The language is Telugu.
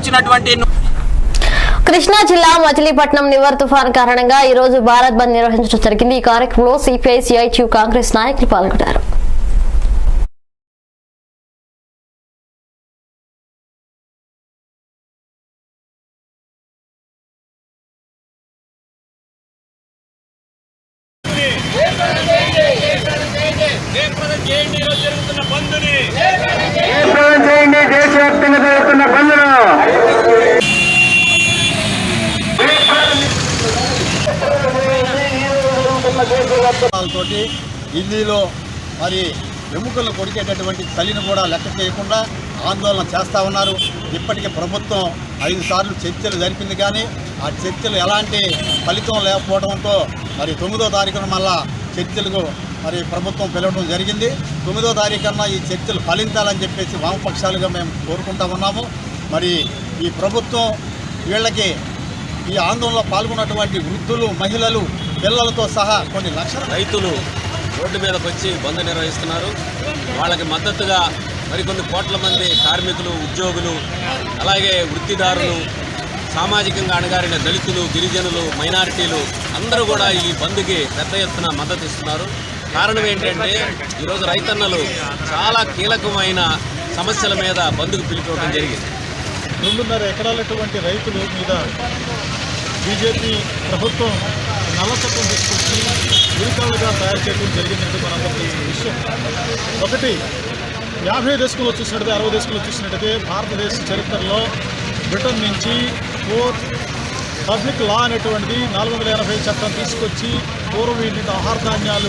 వచ్చినటువంటి కృష్ణా జిల్లా మచిలీపట్నం నివర్ తుఫాన్ కారణంగా ఈ రోజు భారత్ బంద్ నిర్వహించడం జరిగింది ఈ కార్యక్రమంలో సిపిఐ సిఐటియు కాంగ్రెస్ నాయకులు పాల్గొన్నారు జయప్రదం చేయండి దేశవ్యాప్తంగా జరుగుతున్న బంద్ను తోటి ఢిల్లీలో మరి ఎముకలు కొడికేటటువంటి చలిని కూడా లెక్క చేయకుండా ఆందోళన చేస్తూ ఉన్నారు. ఇప్పటికే ప్రభుత్వం ఐదు సార్లు చర్చలు జరిపింది కానీ ఆ చర్చలు ఎలాంటి ఫలితం లేకపోవడంతో మరి తొమ్మిదో తారీఖున మళ్ళా చర్చలకు మరి ప్రభుత్వం పిలవడం జరిగింది. తొమ్మిదో తారీఖున ఈ చర్చలు ఫలించాలని చెప్పేసి వామపక్షాలుగా మేము కోరుకుంటా ఉన్నాము. మరి ఈ ప్రభుత్వం వీళ్ళకి ఈ ఆందోళనలో పాల్గొన్నటువంటి వృద్ధులు మహిళలు పిల్లలతో సహా కొన్ని లక్షల రైతులు రోడ్డు మీదకి వచ్చి బంద్ నిర్వహిస్తున్నారు. వాళ్ళకి మద్దతుగా మరికొన్ని కోట్ల మంది కార్మికులు ఉద్యోగులు అలాగే వృత్తిదారులు సామాజికంగా అణగారిన దళితులు గిరిజనులు మైనారిటీలు అందరూ కూడా ఈ బంద్కి పెద్ద ఎత్తున మద్దతు ఇస్తున్నారు. కారణం ఏంటంటే ఈరోజు రైతన్నలు చాలా కీలకమైన సమస్యల మీద బంద్కు పిలిపివ్వడం జరిగింది. రెండున్నర ఎకరాలటువంటి రైతుల మీద బీజేపీ ప్రభుత్వం నల్ల తీసుకొచ్చి ఉరికాలుగా తయారు చేయడం జరిగిందంటే మనం తెలిసిన విషయం. ఒకటి యాభై దశకంలో చూసినట్టయితే అరవై దశకంలో చూసినట్టయితే భారతదేశ చరిత్రలో బ్రిటన్ నుంచి ఫోర్ పబ్లిక్ లా అనేటువంటిది నాలుగు వందల ఎనభై చట్టం తీసుకొచ్చి పూర్వం ఏంటంటే ఆహార ధాన్యాలు